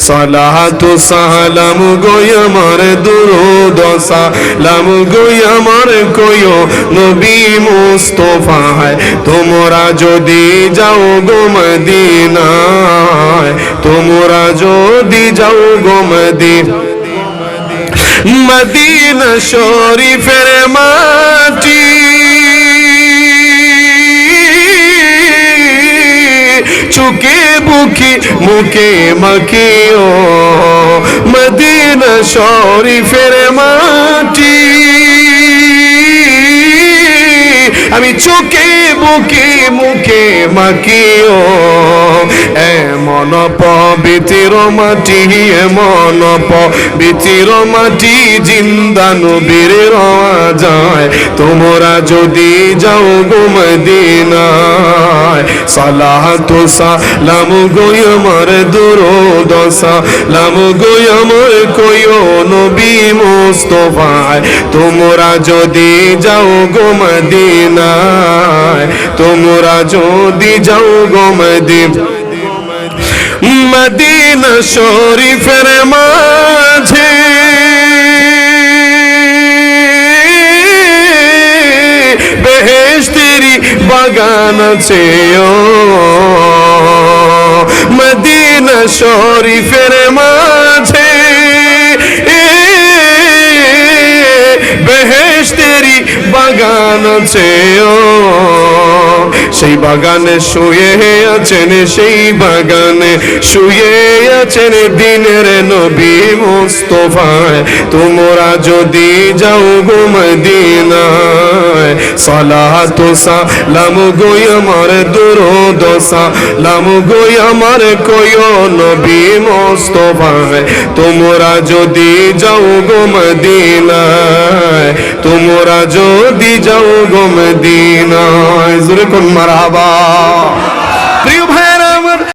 সালাতু সালাম গই আমার দুরুদ সালাম গই আমার কইও নবী মুস্তফায় তোমরা যদি যাও গো মদিনায়, তোমরা যদি যাও গো মদিনা মদিনা শরীফের চুকে বুকি মুখে মাখিও মদিনা শরীফের মাটি। আমি চোখে বুকে মুখে মাখিও এমন পবিত্র মাটি, এমন পবিত্র মাটি জিন্দা নবীর রওয়া যায় তোমরা যদি যাও গো মদিনায় সালাতু সালাম গো আমার দুরুদ সালাম গো আমার কইও নবী মুস্তফায়, তোমরা যদি যাও গো মদিনায়, তোমরা যদি যাও গো মদিনা মদিনা শরীফের মাঝে। বাগান আছে ও মদিনা শরীফের মাঝে বাগান আছে সেই বাগানে শুয়ে আছেন, সেই বাগানে শুয়ে আছেন দিনের নবী মুস্তফায় তোমরা যদি যাও গো মদিনায়, সালাতু সালাম গো আমার দুরুদ সালাম গো আমার কইও নবী মুস্তফায় তোমরা যদি যাও গো মদিনায় তোমরা যদি যাও গো মদিনায় জোরে কোন